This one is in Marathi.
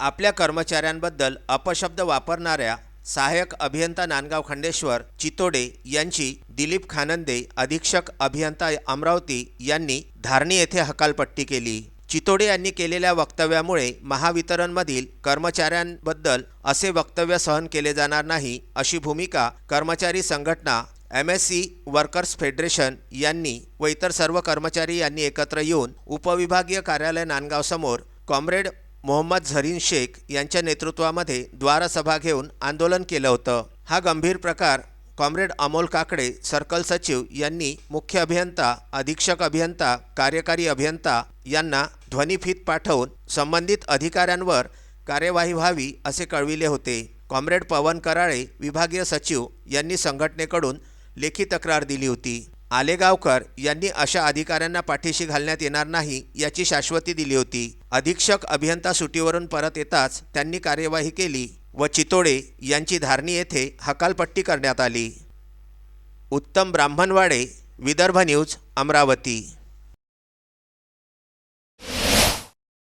आपल्या कर्मचाऱ्यांबद्दल अपशब्द वापरणाऱ्या सहाय्यक अभियंता नांदगाव खंडेश्वर चितोडे यांची दिलीप खानंदे अधीक्षक अभियंता अमरावती यांनी धारणी येथे हकालपट्टी केली. चितोडे यांनी केलेल्या वक्तव्यामुळे महावितरणमधील कर्मचाऱ्यांबद्दल असे वक्तव्य सहन केले जाणार नाही अशी भूमिका कर्मचारी संघटना M S C workers federation यांनी व इतर सर्व कर्मचारी यांनी एकत्र येऊन उपविभागीय कार्यालय नांदगावसमोर कॉम्रेड मोहम्मद झरीन शेख यांच्या नेतृत्वामध्ये द्वारसभा घेऊन आंदोलन केलं होतं. हा गंभीर प्रकार कॉम्रेड अमोल काकडे सर्कल सचिव यांनी मुख्य अभियंता अधीक्षक अभियंता कार्यकारी अभियंता यांना ध्वनिफीत पाठवून संबंधित अधिकाऱ्यांवर कार्यवाही व्हावी असे कळविले होते. कॉम्रेड पवन कराळे विभागीय सचिव यांनी संघटनेकडून लेखी तक्रार दिली होती. आलेगावकर यांनी अशा अधिकाऱ्यांना पाठीशी घालण्यात येणार नाही याची शाश्वती दिली होती. अधीक्षक अभियंता सुटीवरून परत येताच त्यांनी कार्यवाही केली व चितोडे यांची धारणी येथे हकालपट्टी करण्यात आली. उत्तम ब्राह्मणवाडे विदर्भ न्यूज अमरावती.